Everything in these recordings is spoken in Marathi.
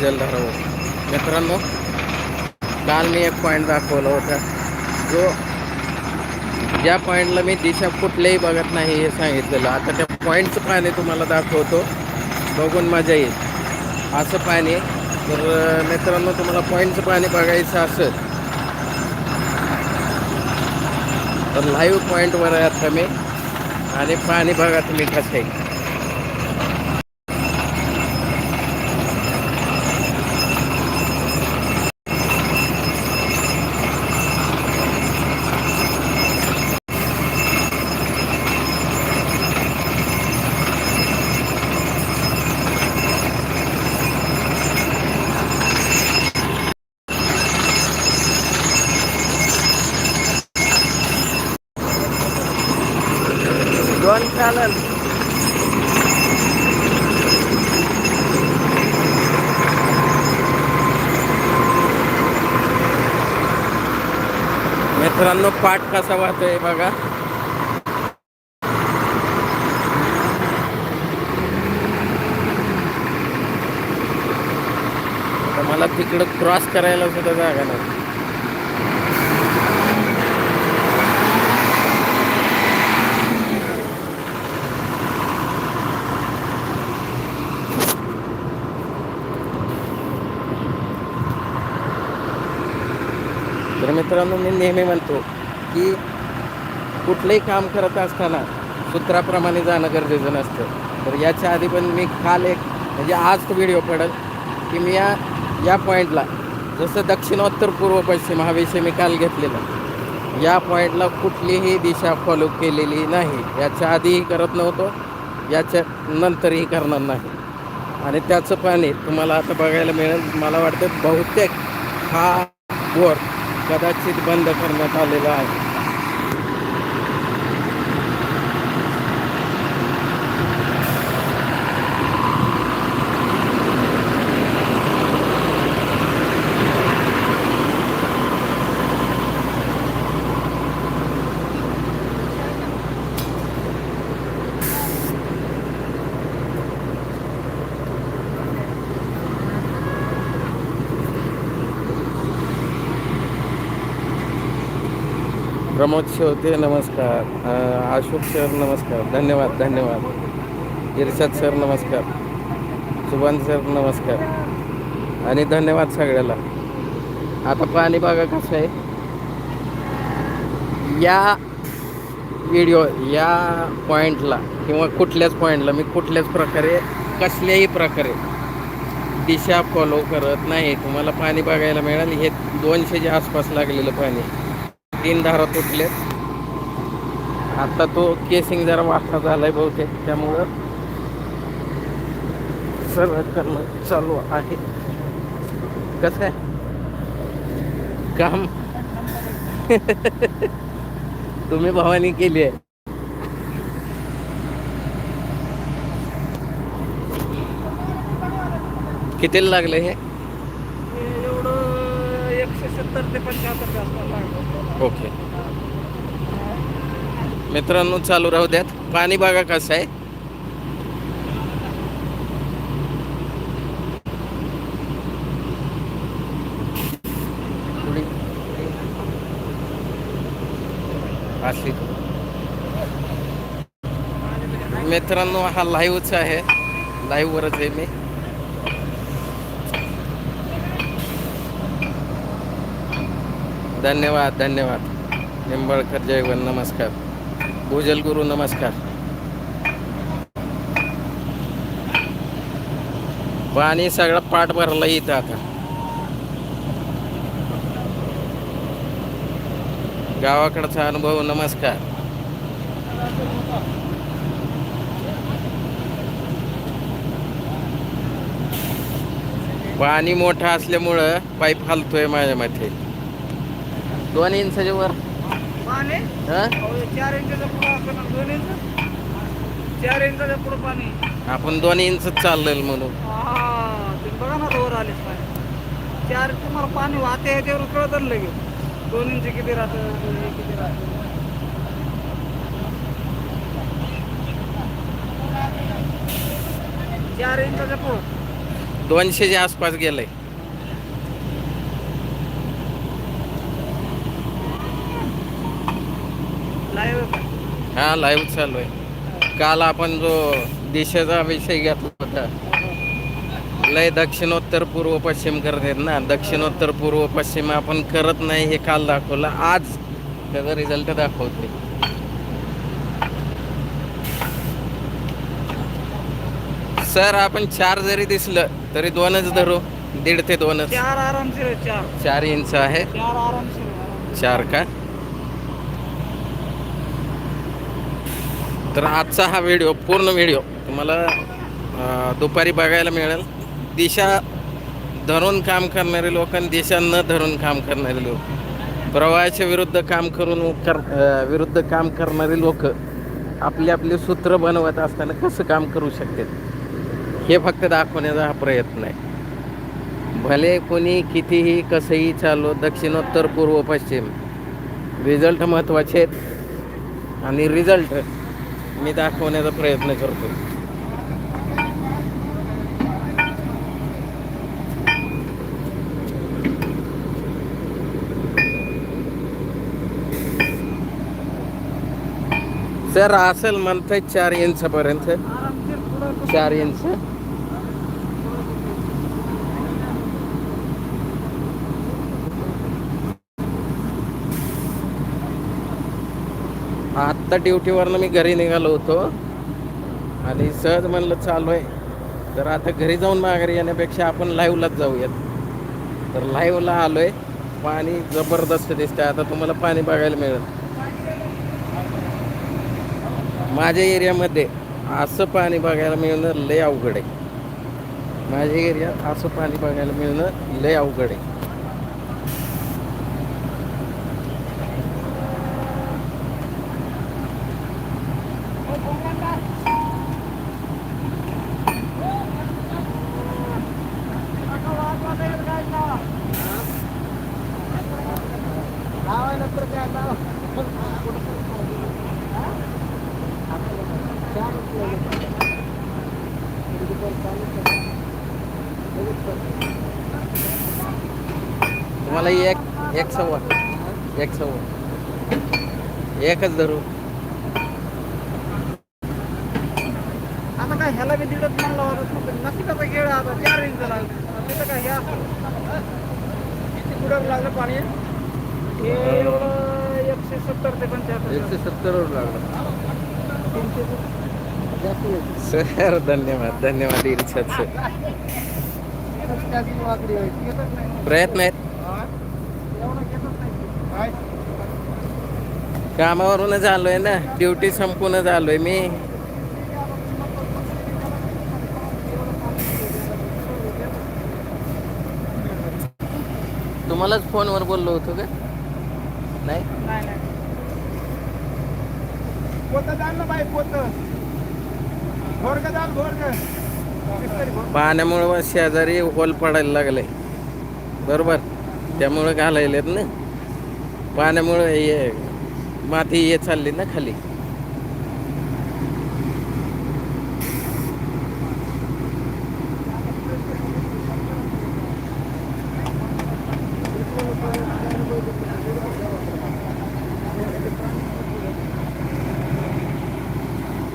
भुजल धरावर मित्रांनो काल मी एक पॉईंट दाखवला होता. जो ज्या पॉईंटला मी दिशा कुठल्याही बघत नाही हे सांगितलेलं. आता त्या पॉईंटचं पाणी तुम्हाला दाखवतो. बघून मजा येईल. असं पाणी तर मित्रांनो तुम्हाला पॉईंटचं पाणी बघायचं असेल तर लाईव्ह पॉईंटवर आहे आता मी? आणि पाणी बघा तुम्ही कसं. चालेल. मित्रांनो पाठ कसा वाहतोय बघा. मला तिकडं क्रॉस करायला सुद्धा जागा नाही तर मित्रांनो मी नेहमी म्हणतो की कुठलंही काम करत असताना सूत्राप्रमाणे जाणं गरजेचं नसतं. तर याच्या आधी पण मी काल एक म्हणजे आज तो व्हिडिओ पडेल की मी या या पॉईंटला जसं दक्षिणोत्तर पूर्व पश्चिम हा विषय मी काल घेतलेला या पॉईंटला कुठलीही दिशा फॉलो केलेली नाही. याच्या आधीही करत नव्हतो याच्या नंतरही करणार नाही. आणि त्याचं पाणी तुम्हाला आता बघायला मिळेल मला वाटतं बहुतेक हा बोर कदाचित बंद करण्यात आलेला आहे. प्रमोद शेवते नमस्कार. अशोक सर नमस्कार. धन्यवाद धन्यवाद. इर्षद सर नमस्कार. सुभान सर नमस्कार. आणि धन्यवाद सगळ्याला. आता पाणी बघा कसं आहे. या व्हिडिओ या पॉईंटला किंवा कुठल्याच पॉईंटला मी कुठल्याच प्रकारे कसल्याही प्रकारे दिशा फॉलो करत नाही. तुम्हाला पाणी बघायला मिळेल. हे दोनशेच्या आसपास लागलेलं पाणी. तीन धारा तुटलेत. आता तो केसिंग जरा वाटा झालाय बहुतेक त्यामुळं सर्व करणं चालू आहे. कसं आहे काम? तुम्ही भावानी केली आहे. कितीला लागलं हे? एवढं एकशे सत्तर ते पंच्याहत्तर आसपास ओके. मित्रांनो चालू राहू द्यात. पाणी बघा कसं आहे. मित्रांनो हा लाईव्हच आहे. लाईव्हवरच आहे मी. धन्यवाद धन्यवाद. निंबाळकर जयवन नमस्कार. भूजल गुरु नमस्कार. पाणी सगळं पाठ भरलं इथं आता. गावाकडचा अनुभव नमस्कार. पाणी मोठं असल्यामुळं पाईप हलतोय माझ्या मते. दोन इंचाच्या वर. पाणी? हं? चार इंचाचं पुढं असं ना दोन इंच? चार इंचाचं पुढं पाणी. आपण दोन इंच चाललेल म्हणून. हा तुम्ही बघा ना वर आले पाणी. चार तुम्हाला पाणी वाहते ह्याच्यावर कळतं लगेच. दोन इंच किती राहतं दोन इंच किती राहतं? चार इंचाचं पुढं. दोनशेच्या आसपास गेलंय. हा लाईव्ह चालू आहे. काल आपण जो दिशेचा विषय घेतला होता लय दक्षिणोत्तर पूर्व पश्चिम करतात ना. दक्षिणोत्तर पूर्व पश्चिम आपण करत नाही हे काल दाखवलं. आज त्याचा रिझल्ट दाखवते सर आपण चार जरी दिसलं तरी दोनच धरू. दीड ते दोनच. चार इंच आहे. चार का? तर आजचा हा व्हिडिओ पूर्ण व्हिडिओ तुम्हाला दुपारी बघायला मिळेल. दिशा धरून काम करणारे लोक आणि दिशा न धरून काम करणारे लोक. प्रवाहाच्या विरुद्ध काम करून कर विरुद्ध काम करणारे लोक आपले आपले सूत्र बनवत असताना कसं काम करू शकतात? हे फक्त दाखवण्याचा हा प्रयत्न आहे. भले कोणी कितीही कसंही चालू दक्षिणोत्तर पूर्व पश्चिम रिझल्ट महत्त्वाचे आहेत. आणि रिझल्ट मी दाखवण्याचा प्रयत्न करतो. सर असेल म्हणत चार इंचपर्यंत चार इंच आत्ता ड्युटीवरनं मी घरी निघालो होतो. आणि सहज म्हणलं चालू आहे. तर आता घरी जाऊन माघारी येण्यापेक्षा आपण लाईव्हलाच जाऊयात. तर लाईव्हला आहे पाणी जबरदस्त दिसतंय. आता तुम्हाला पाणी बघायला मिळेल. माझ्या एरियामध्ये असं पाणी बघायला मिळणं लय अवघड आहे. माझ्या एरियात असं पाणी बघायला मिळणं लय अवघड आहे. तुम्हाला एक एक सव्वा. एक सव्वा. एकच धरू. आता काय ह्याला बी दीडच म्हणलं होतं नशिबाचा खेळ आता? चार इंच लागले तिथं काय ह्या किती कुठं लागलं पाणी? हे एकशे सत्तर ते पंच्याहत्तर. एकशे सत्तरवर लागलं. सर धन्यवाद. धन्यवाद इर्षद सर नाही. प्रयत्न आहेत हा? एवढं घेतच नाही. काय? कामावरूनच आलोय ना. ड्युटी संपूनच आलोय मी. तुम्हालाच फोनवर बोललो होतो का? नाही? नाही पाण्यामुळं शेजारी होल पडायला लागले बरोबर? त्यामुळं घालायलेत ना. पाण्यामुळं हे माती ये चालली ना खाली.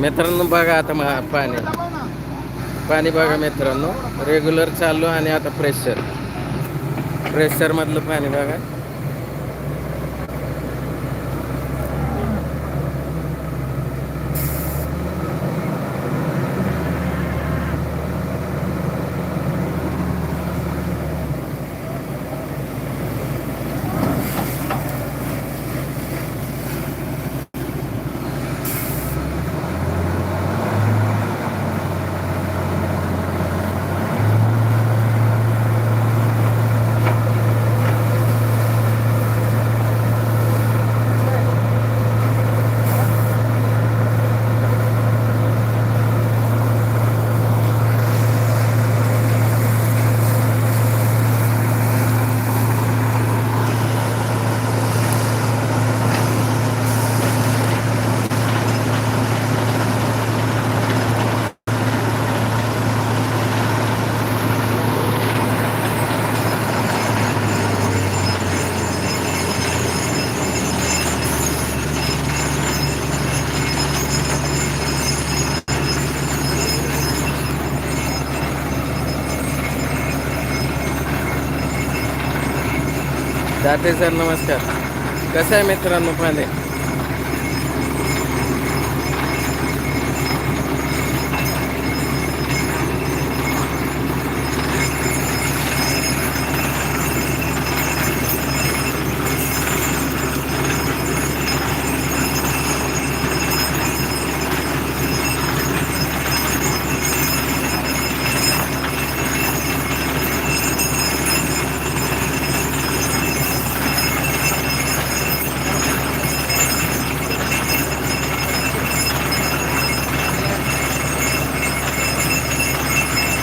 मित्रांनो बघा आता मा- पाणी. पाणी बघा मित्रांनो. रेग्युलर चालू आणि आता प्रेशर प्रेशरमधलं पाणी बघा. दाते सर नमस्कार. कसं आहे मित्रांनो पाहिले?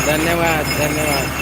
धन्यवाद धन्यवाद.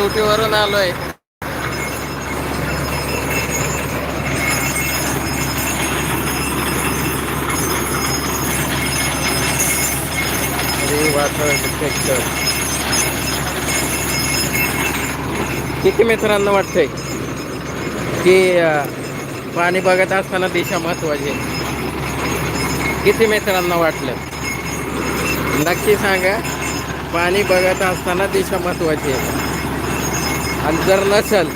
ड्युटीवरून आलोय. अरे किती मित्रांना वाटतंय की पाणी बघत असताना दिशा महत्वाची आहे? किती मित्रांना वाटलं? नक्की सांगा पाणी बघत असताना दिशा महत्वाची आहे. आणि जर नसेल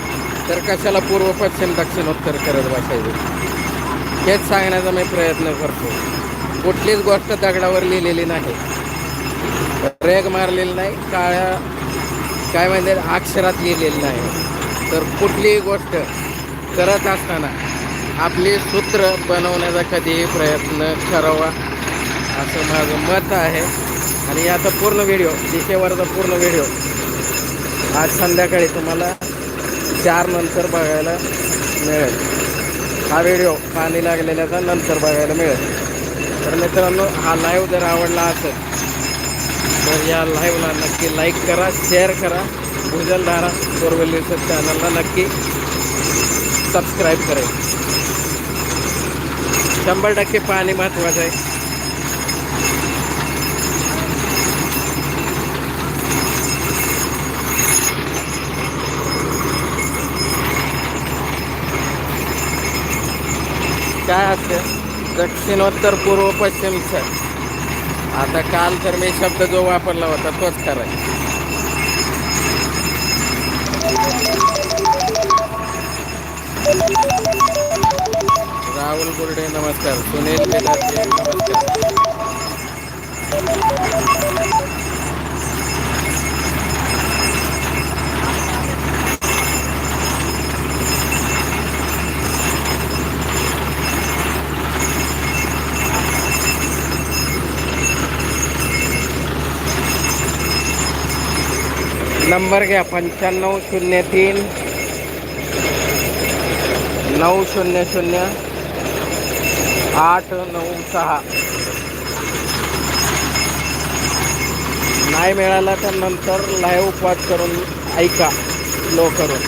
तर कशाला पूर्व पश्चिम दक्षिण उत्तर करत बसायचे? हेच सांगण्याचा मी प्रयत्न करतो. कुठलीच गोष्ट दगडावर लिहिलेली नाही. रेग मारलेली नाही काळ्या काय म्हणजे अक्षरात लिहिलेली नाही. तर कुठलीही गोष्ट करत असताना आपली सूत्र बनवण्याचा कधीही प्रयत्न करावा असं माझं मत आहे. आणि याचा पूर्ण व्हिडिओ दिशेवरचा पूर्ण व्हिडिओ आज संध्याकाळी तुम्हाला चार नंतर बघायला मिळेल. हा व्हिडिओ पाणी लागलेल्याचा नंतर बघायला मिळेल. तर मित्रांनो हा लाईव्ह जर आवडला असेल तर या लाईव्हला नक्की लाईक करा शेअर करा. भूजलधारा बोरवलीचं चॅनलला नक्की सबस्क्राईब करेल. शंभर टक्के पाणी महत्त्वाचं आहे. काय असतं दक्षिणोत्तर पूर्व पश्चिमचं. आता काल तर मी शब्द जो वापरला होता तोच करायचा राहुल गुर्डे नमस्कार. सुनील नमस्कार. नंबर घ्या पंच्याण्णव शून्य तीन. नऊ शून्य शून्य. आठ नऊ सहा. नाही मिळाला तर नंतर लाईव्ह उपवास करून ऐका लो करून.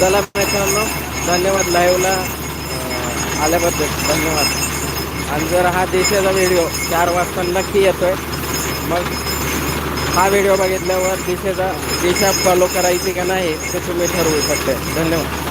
चला मित्रांनो धन्यवाद लाईव्हला आल्याबद्दल. धन्यवाद. आणि जर हा देशाचा व्हिडिओ चार वाजता नक्की येतोय मग हा व्हिडिओ बघितल्यावर दिशेचा दिशा फॉलो करायची का नाही ते तुम्ही ठरवू शकता. धन्यवाद.